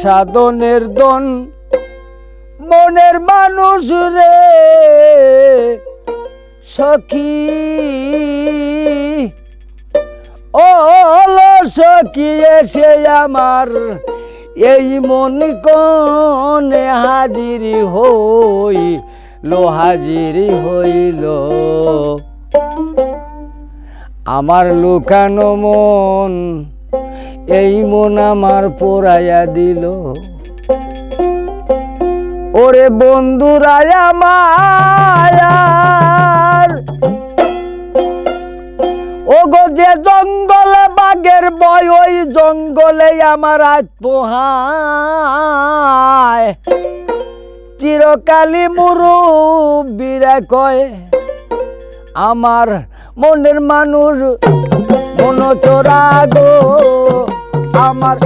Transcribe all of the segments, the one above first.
সাধনের দন। মনের মানুষ রে, সখী। ও সখী এসে আমার, এই মন কনে হাজির হই লো হাজির হইল। আমার লুকানো মন এই মন আমার পোড়াইয়া দিল। ওরে বন্ধুরায়া মায়ার ও গো যে জঙ্গলে বাঘের বয়, ওই জঙ্গলে আমার আজ পোহায়। চিরকালি মুরুব্বিরা কয়, আমার মনের মানুষ মন চোরা গো আমার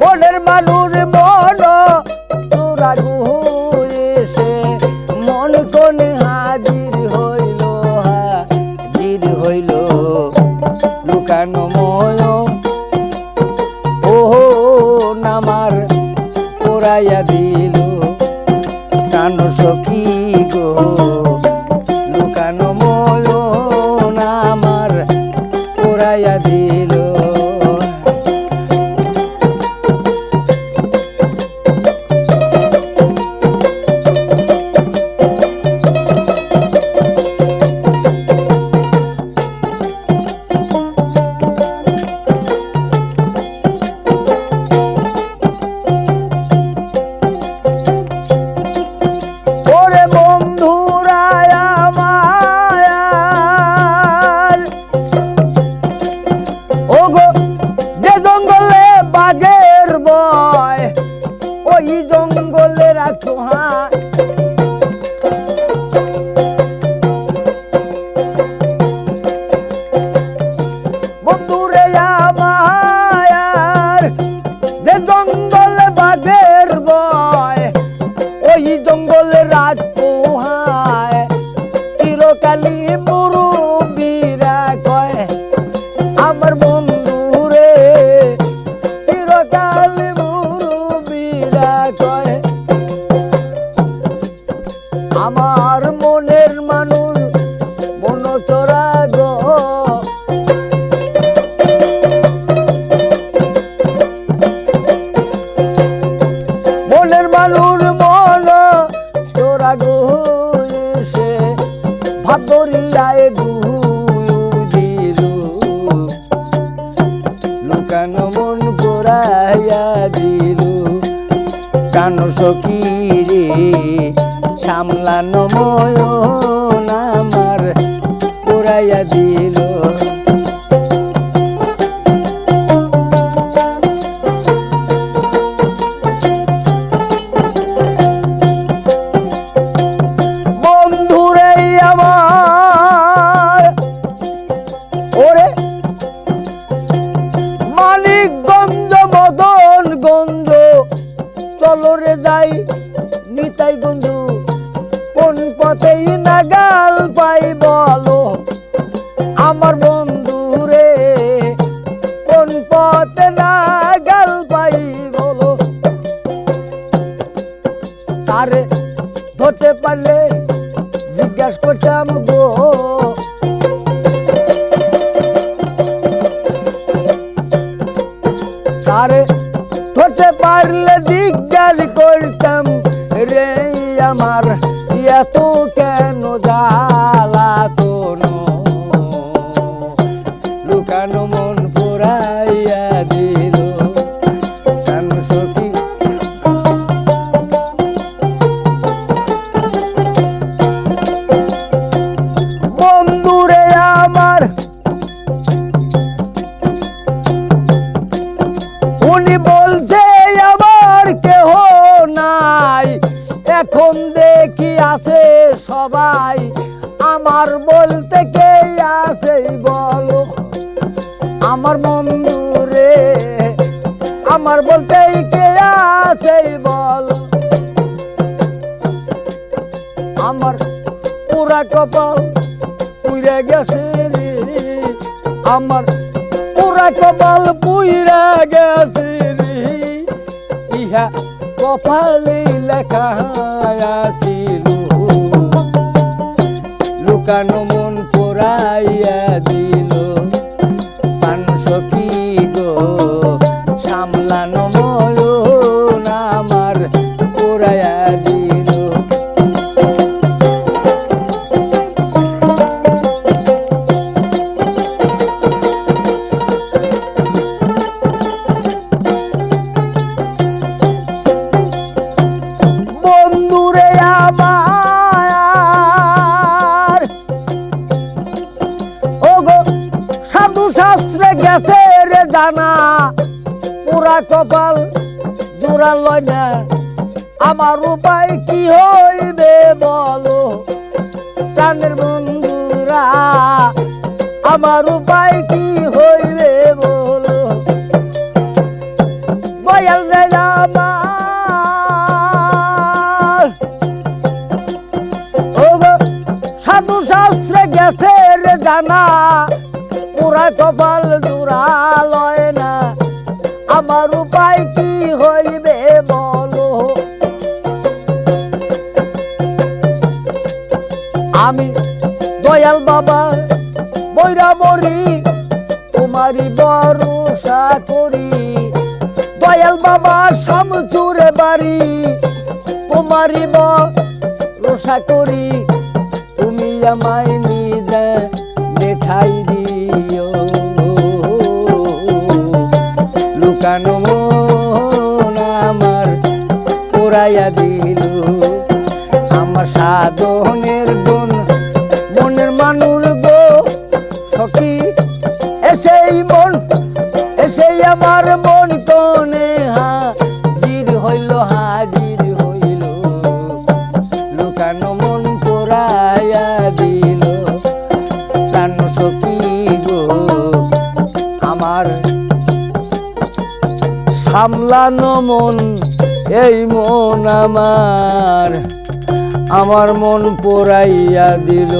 মনের মানুষ মন চোরা এসে মন কোন হাজির হইল হাজির হইল। লুকানো ময় ও নামার পোড়াইয়া দিল। কান সখী গো রাখো হ্যাঁ বন্ধুরে আমার যে জঙ্গল বাঘের বয়, ওই জঙ্গলে রাত পোহায় চিরকালি মুরুবীরা কয় আমার বন্ধু রে চিরকালি মুরুবীরা কয় কান সখী রে সামলানো ময়ন ধরতে পারলে জিজ্ঞাস করতাম গো তারে ধরতে পারলে জিজ্ঞাস করতাম, রে আমার, এত কেন জ্বালাতন উনি বলছে আমার কেহ নাই। এখন দেখি আছে সবাই। আমার বলতে কে আছে, বলো। আমার বন্ধুরে, আমার বলতে কে আছে, বলো। আমার পুরা কপাল পুইরা গেছে আমার পুরা কপাল পুইরা গেছে ইহা কপালে লেখা আসিল। লুকানো মন পোড়াইয়া দিল। মানুষ কি গো? সামলানো গেছে রে জানা, পুরা কপাল জোড়া লয় না। আমার উপায় কি হইবে বলো? প্রাণের বন্ধুরা, আমার উপায় কি হইবে পুরা কপাল জোড়া লয় না। আমার উপায় কি হইবে বলো? আমি দয়াল বাবা বৈরা মরি তোমারই ভরসা করি। দয়াল বাবা শামচুরে বাড়ি, তোমারই ভরসা করি। তুমি আমায় নিদে দেখাই দিও। মন আমার পুরাইয়া দিল। আমার সাধনের গুণ সামলানো মন এই মন আমার। আমার মন পোড়াইয়া দিল।